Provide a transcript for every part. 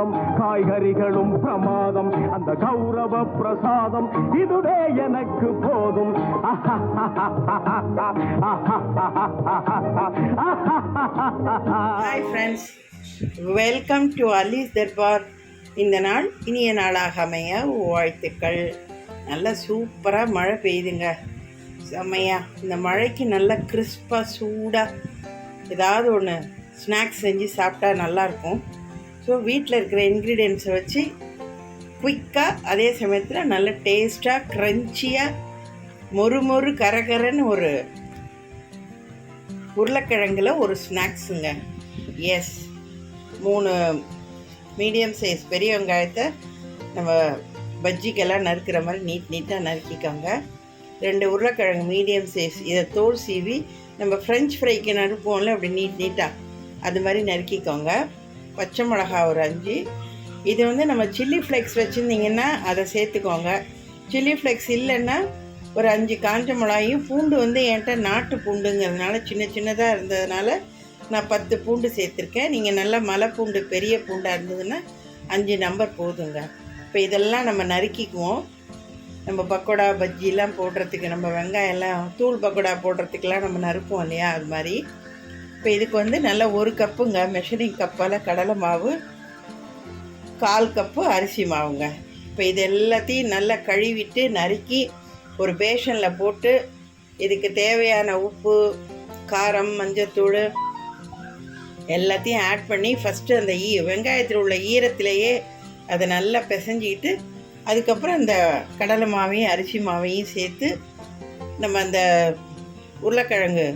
பிரசாதம் காய்கறிகளும் பிரமாதம். அந்த கௌரவ பிரசாதம் இதுவே எனக்கு போதும். Hi friends welcome to Alis Darbar இந்த நாள் இனிய நாளாக அமைய வாழ்த்துக்கள். நல்லா சூப்பராக மழை பெய்யுதுங்க செம்மையா. இந்த மழைக்கு நல்லா கிறிஸ்பாக சூடாக ஏதாவது ஒன்று ஸ்நாக்ஸ் செஞ்சு சாப்பிட்டா நல்லாயிருக்கும் ஸோ வீட்டில் இருக்கிற இன்க்ரீடியன்ஸை வச்சு குயிக்காக அதே சமயத்தில் நல்ல டேஸ்ட்டாக க்ரன்ச்சியாக மொறு மொறு கரகரன்னு ஒரு உருளைக்கிழங்கில் ஒரு ஸ்நாக்ஸுங்க எஸ் மூணு மீடியம் சைஸ் பெரிய வெங்காயத்தை நம்ம பஜ்ஜிக்கெல்லாம் நறுக்கிற மாதிரி நீட் நீட்டாக நறுக்கிக்கோங்க. ரெண்டு உருளைக்கிழங்கு மீடியம் சைஸ் இதை தோல் சீவி நம்ம ஃப்ரெஞ்ச் ஃப்ரைக்கு நறுப்போம்ல அப்படி நீட் நீட்டாக அது மாதிரி நறுக்கிக்கோங்க. பச்சை மிளகா ஒரு அஞ்சு. இது வந்து நம்ம சில்லி ஃப்ளேக்ஸ் வச்சுருந்தீங்கன்னா அதை சேர்த்துக்கோங்க. சில்லி ஃப்ளேக்ஸ் இல்லைன்னா ஒரு அஞ்சு காஞ்ச மிளகாயும் பூண்டு வந்து என்கிட்ட நாட்டு பூண்டுங்கிறதுனால சின்ன சின்னதாக இருந்ததுனால நான் பத்து பூண்டு சேர்த்துருக்கேன். நீங்கள் நல்லா மலை பூண்டு பெரிய பூண்டாக இருந்ததுன்னா அஞ்சு நம்பர் போதுங்க. இப்போ இதெல்லாம் நம்ம நறுக்கிக்குவோம். நம்ம பக்கோடா பஜ்ஜிலாம் போடுறதுக்கு நம்ம வெங்காயம்லாம் தூள் பக்கோடா போடுறதுக்கெலாம் நம்ம நறுப்போம் இல்லையா? அது மாதிரி. இப்போ இதுக்கு வந்து நல்லா ஒரு கப்புங்க மெஷரிங் கப்பால் கடலை மாவு கால் கப்பு அரிசி மாவுங்க. இப்போ இது எல்லாத்தையும் நல்லா கழுவிட்டு நறுக்கி ஒரு பேஷனில் போட்டு இதுக்கு தேவையான உப்பு காரம் மஞ்சத்தூள் எல்லாத்தையும் ஆட் பண்ணி ஃபஸ்ட்டு அந்த ஈ வெங்காயத்தில் உள்ள ஈரத்திலேயே அதை நல்லா பிசைஞ்சிக்கிட்டு அதுக்கப்புறம் அந்த கடலை மாவையும் அரிசி மாவையும் சேர்த்து நம்ம அந்த உருளைக்கிழங்கு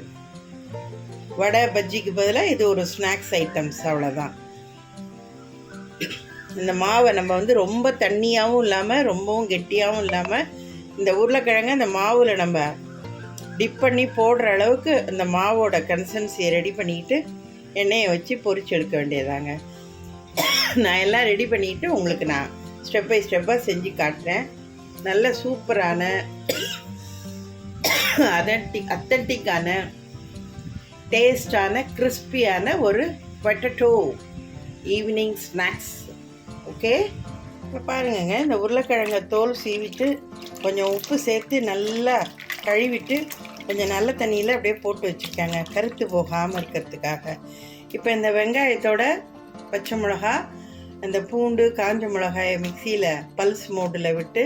வடை பஜ்ஜிக்கு பதிலாக இது ஒரு ஸ்நாக்ஸ் ஐட்டம்ஸ் அவ்வளோதான் இந்த மாவை நம்ம வந்து ரொம்ப தண்ணியாகவும் இல்லாமல் ரொம்பவும் கெட்டியாகவும் இல்லாமல் இந்த உருளைக்கிழங்க இந்த மாவில் நம்ம டிப் பண்ணி போடுற அளவுக்கு அந்த மாவோட கன்சன்சியை ரெடி பண்ணிக்கிட்டு எண்ணெயை வச்சு பொறிச்சு எடுக்க வேண்டியதாங்க. நான் எல்லாம் ரெடி பண்ணிக்கிட்டு உங்களுக்கு நான் ஸ்டெப் பை ஸ்டெப்பாக செஞ்சு காட்டுறேன். நல்ல சூப்பரான அதன்டிக் அத்தன்டிக்கான டேஸ்டான கிறிஸ்பியான ஒரு பொட்டட்டோ ஈவினிங் ஸ்நாக்ஸ் ஓகே இப்போ பாருங்கங்க இந்த உருளைக்கிழங்கை தோல் சீவிட்டு கொஞ்சம் உப்பு சேர்த்து நல்லா கழுவிட்டு கொஞ்சம் நல்ல தண்ணியில் அப்படியே போட்டு வச்சுருக்காங்க கருத்து போகாமல் இருக்கிறதுக்காக. இப்போ இந்த வெங்காயத்தோட பச்சை மிளகா அந்த பூண்டு காஞ்ச மிளகாயை மிக்சியில் பல்ஸ் மோடில் விட்டு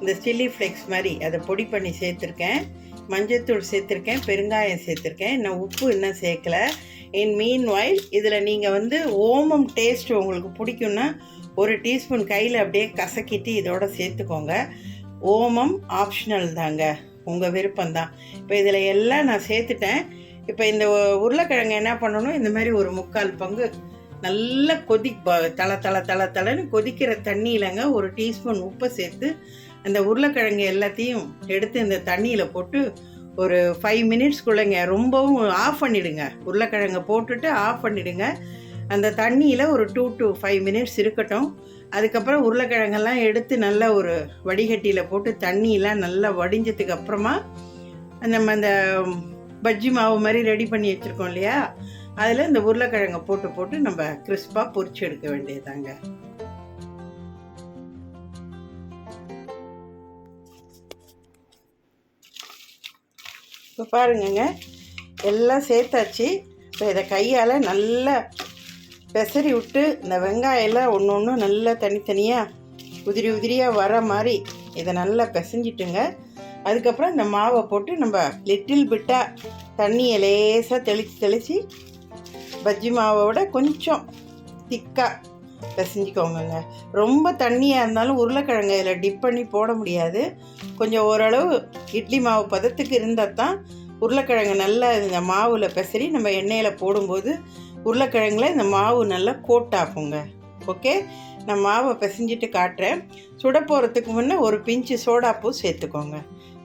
இந்த சில்லி ஃப்ளேக்ஸ் மாதிரி அதை பொடி பண்ணி சேர்த்துருக்கேன். மஞ்சத்தூள் சேர்த்துருக்கேன் பெருங்காயம் சேர்த்துருக்கேன். இன்னும் உப்பு இன்னும் சேர்க்கல. இன் மீன் வாயில் இதில் நீங்கள் வந்து ஓமம் டேஸ்ட் உங்களுக்கு பிடிக்கும்னா ஒரு டீஸ்பூன் கையில் அப்படியே கசக்கிட்டு இதோட சேர்த்துக்கோங்க. ஓமம் ஆப்ஷனல் தாங்க. உங்கள் விருப்பம்தான். இப்போ இதில் எல்லாம் நான் சேர்த்துட்டேன். இப்போ இந்த உருளைக்கிழங்கு என்ன பண்ணணும்? இந்த மாதிரி ஒரு முக்கால் பங்கு நல்லா கொதி ப- தள தள தள தளன்னு கொதிக்கிற தண்ணியிலங்க ஒரு டீஸ்பூன் உப்பை சேர்த்து அந்த உருளைக்கிழங்கு எல்லாத்தையும் எடுத்து இந்த தண்ணியில் போட்டு ஒரு ஃபைவ் மினிட்ஸ்க்குள்ளேங்க ரொம்பவும் ஆஃப் பண்ணிவிடுங்க உருளைக்கிழங்கை போட்டுட்டு ஆஃப் பண்ணிவிடுங்க அந்த தண்ணியில் ஒரு டூ டு ஃபைவ் மினிட்ஸ் இருக்கட்டும். அதுக்கப்புறம் உருளைக்கிழங்கெல்லாம் எடுத்து நல்லா ஒரு வடிகட்டியில் போட்டு தண்ணியெலாம் நல்லா வடிஞ்சதுக்கு அப்புறமா நம்ம அந்த பஜ்ஜி மாவு மாதிரி ரெடி பண்ணி வச்சுருக்கோம் இல்லையா? அதில் இந்த உருளைக்கிழங்கை போட்டு போட்டு நம்ம கிறிஸ்பாக பொரிச்சு எடுக்க வேண்டியதாங்க இப்போ பாருங்கங்க எல்லாம் சேர்த்தாச்சு. இப்போ இதை கையால் நல்லா பெசரி விட்டு இந்த வெங்காயம்லாம் ஒன்று ஒன்று நல்லா தனித்தனியாக உதிரி உதிரியாக வர மாதிரி இதை நல்லா பிசைஞ்சிட்டுங்க. அதுக்கப்புறம் இந்த மாவை போட்டு நம்ம லிட்டில் பிட்டாக தண்ணியை லேசாக தெளித்து தெளித்து பஜ்ஜி மாவோட கொஞ்சம் திக்காக பிசைஞ்சிக்கோங்கங்க. ரொம்ப தண்ணியாக இருந்தாலும் உருளைக்கிழங்கு இதில் டிப் பண்ணி போட முடியாது. கொஞ்சம் ஓரளவு இட்லி மாவு பதத்துக்கு இருந்தால் தான் உருளைக்கிழங்கு நல்லா இந்த மாவில் பிசறி நம்ம எண்ணெயில் போடும்போது உருளைக்கிழங்குல இந்த மாவு நல்லா கோட் ஆகுங்க. ஓகே நான் மாவை பிசைஞ்சிட்டு காட்டுறேன். சுட போகிறதுக்கு முன்னே ஒரு பிஞ்சு சோடாப்பூ சேர்த்துக்கோங்க.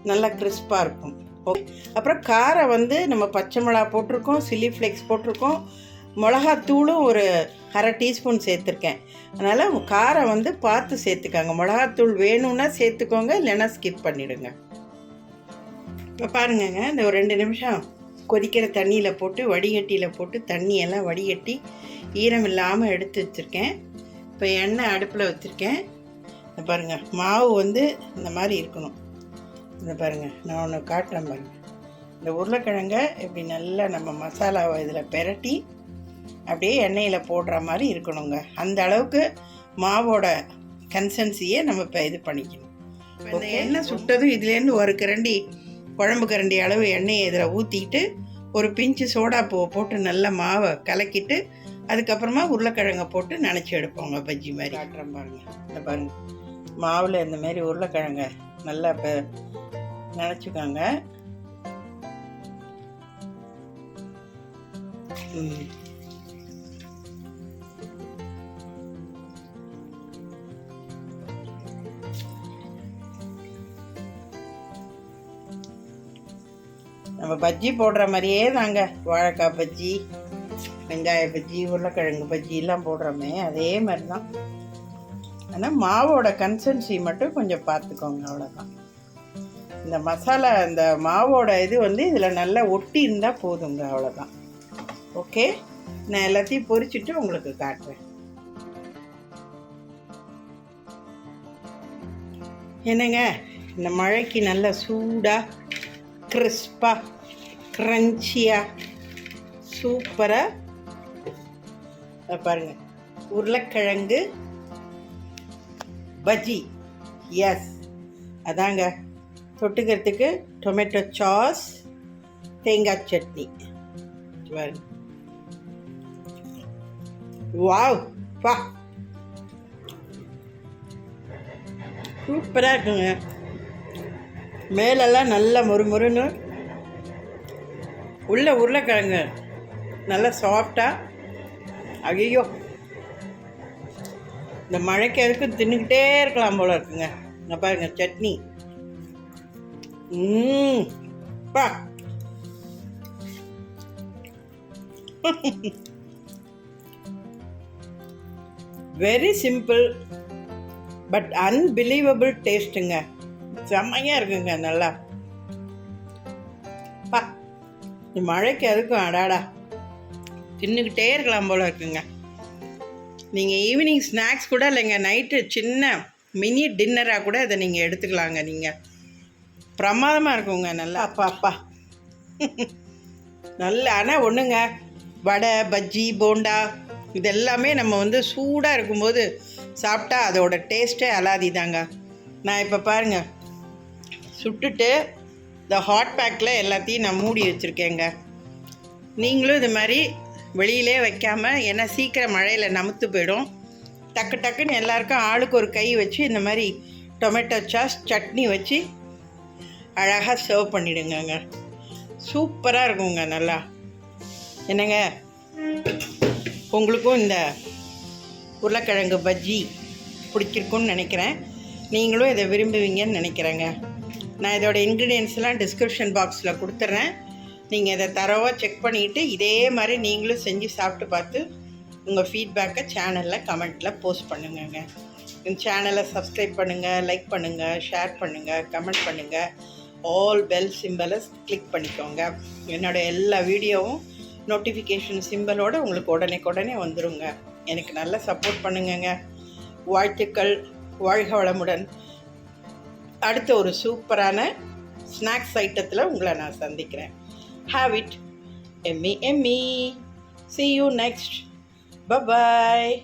நல்லா கிறிஸ்பாக இருக்கும். ஓகே அப்புறம் காரம் வந்து நம்ம பச்சை மிளகா போட்டிருக்கோம் சில்லி ஃப்ளேக்ஸ் போட்டிருக்கோம். மிளகாத்தூளும் ஒரு அரை டீஸ்பூன் சேர்த்துருக்கேன். அதனால் காரம் வந்து பார்த்து சேர்த்துக்கோங்க. மிளகாத்தூள் வேணும்னா சேர்த்துக்கோங்க இல்லைன்னா ஸ்கிப் பண்ணிவிடுங்க இப்போ பாருங்கங்க இந்த ஒரு ரெண்டு நிமிஷம் கொதிக்கிற தண்ணியில் போட்டு வடிகட்டியில் போட்டு தண்ணியெல்லாம் வடிகட்டி ஈரம் இல்லாமல் எடுத்து வச்சுருக்கேன். இப்போ எண்ணெய் அடுப்பில் வச்சுருக்கேன். இந்த பாருங்கள் மாவு வந்து இந்த மாதிரி இருக்கணும். இந்த பாருங்கள் நான் ஒன்று காட்டுறேன் பாருங்கள் இந்த உருளைக்கிழங்கை இப்படி நல்லா நம்ம மசாலாவை இதில் பெரட்டி அப்படியே எண்ணெயில் போடுற மாதிரி இருக்கணுங்க. அந்த அளவுக்கு மாவோட கன்சன்சியை நம்ம இப்போ இது பண்ணிக்கணும். இந்த எண்ணெய் சுட்டதும் இதுலேருந்து ஒரு கரண்டி குழம்பு கரண்டி அளவு எண்ணெயை இதில் ஊற்றிக்கிட்டு ஒரு பிஞ்சு சோடா பூவை போட்டு நல்லா மாவை கலக்கிட்டு அதுக்கப்புறமா உருளைக்கிழங்க போட்டு நினச்சி எடுப்போங்க பஜ்ஜி மாதிரி. காட்டுறேன் பாருங்க. இந்த பாருங்க. மாவில் இந்த மாதிரி உருளைக்கிழங்க நல்லா இப்போ நினச்சிக்கோங்க. ம். நம்ம பஜ்ஜி போடுற மாதிரியே தாங்க. வாழைக்காய் பஜ்ஜி வெங்காய பஜ்ஜி உருளைக்கிழங்கு பஜ்ஜி எல்லாம் போடுறோமே அதே மாதிரி தான் ஆனால் மாவோட கன்சன்சி மட்டும் கொஞ்சம் பார்த்துக்கோங்க அவ்வளோதான் இந்த மசாலா இந்த மாவோட இது வந்து இதில் நல்லா ஒட்டி இருந்தால் போதுங்க அவ்வளோதான் ஓகே நான் எல்லாத்தையும் பொறிச்சிட்டு உங்களுக்கு காட்டுறேன். என்னங்க இந்த மழைக்கு நல்லா சூடாக கிறிஸ்பாக க்ரன்ச்சியாக சூப்பராக பாருங்கள் உருளைக்கிழங்கு பஜ்ஜி. எஸ் அதாங்க. தொட்டுக்கிறதுக்கு டொமேட்டோ சாஸ் தேங்காய் சட்னி. வாவ் பா சூப்பராக இருக்குங்க. மேலெல்லாம் நல்லா மொறுமொறுன்னு உள்ள உருளைக்கிழங்கு நல்லா சாஃப்டாக ஐயோ இந்த மழைக்கு எதுக்கும் தின்னுக்கிட்டே இருக்கலாம் போல் இருக்குங்க. இங்கே பாருங்க சட்னி. ம் பா. வெரி சிம்பிள் பட் அன்பிலீவபிள் டேஸ்ட்டுங்க செம்மையாக இருக்குங்க நல்லா. பா இந்த மழைக்கு அதுக்கும் அடாடா. தின்னுக்கிட்டே இருக்கலாம் போல இருக்குங்க. நீங்கள் ஈவினிங் ஸ்நாக்ஸ் கூட இல்லைங்க நைட்டு சின்ன மினி டின்னராக கூட இதை நீங்கள் எடுத்துக்கலாங்க நீங்கள் பிரமாதமாக இருக்குங்க நல்லா. அப்பா அப்பா நல்ல ஆனால் ஒன்றுங்க வடை பஜ்ஜி போண்டா இதெல்லாமே நம்ம வந்து சூடாக இருக்கும்போது சாப்பிட்டா அதோட டேஸ்ட்டே அலாதி தாங்க. நான் இப்போ பாருங்கள் சுட்டுட்டு இந்த ஹாட் பேக்கில் எல்லாத்தையும் நான் மூடி வச்சுருக்கேங்க. நீங்களும் இது மாதிரி வெளியிலே வைக்காமல் ஏன்னா சீக்கிரம் மழையில் நமுத்து போயிடும். டக்கு டக்குன்னு எல்லாருக்கும் ஆளுக்கு ஒரு கை வச்சு இந்த மாதிரி டொமேட்டோ சாஸ் சட்னி வச்சு அழகாக சர்வ் பண்ணிடுங்கங்க. சூப்பராக இருக்குங்க நல்லா. என்னங்க? உங்களுக்கும் இந்த உருளைக்கிழங்கு பஜ்ஜி பிடிச்சிருக்குன்னு நினைக்கிறேன். நீங்களும் இதை விரும்புவீங்கன்னு நினைக்கிறேங்க. நான் இதோட இன்க்ரீடியன்ஸ்லாம் டிஸ்கிரிப்ஷன் பாக்ஸில் கொடுத்துட்றேன் நீங்கள் இதை தரவாக செக் பண்ணிவிட்டு இதே மாதிரி நீங்களும் செஞ்சு சாப்பிட்டு பார்த்து உங்கள் ஃபீட்பேக்கை சேனலில் கமெண்ட்டில் போஸ்ட் பண்ணுங்கங்க. இந்த சேனலை சப்ஸ்கிரைப் பண்ணுங்கள் லைக் பண்ணுங்கள் ஷேர் பண்ணுங்கள் கமெண்ட் பண்ணுங்கள் ஆல் பெல் சிம்பலை கிளிக் பண்ணிக்கோங்க. என்னோடய எல்லா வீடியோவும் நோட்டிஃபிகேஷன் சிம்பலோடு உங்களுக்கு உடனே உடனே வந்துருங்க. எனக்கு நல்லா சப்போர்ட் பண்ணுங்கங்க. வாழ்த்துக்கள். வாழ்க வளமுடன். அடுத்த ஒரு சூப்பரான ஸ்நாக்ஸ் ஐட்டத்தில் உங்களை நான் சந்திக்கிறேன். Have it Emmy Emmy see you next bye bye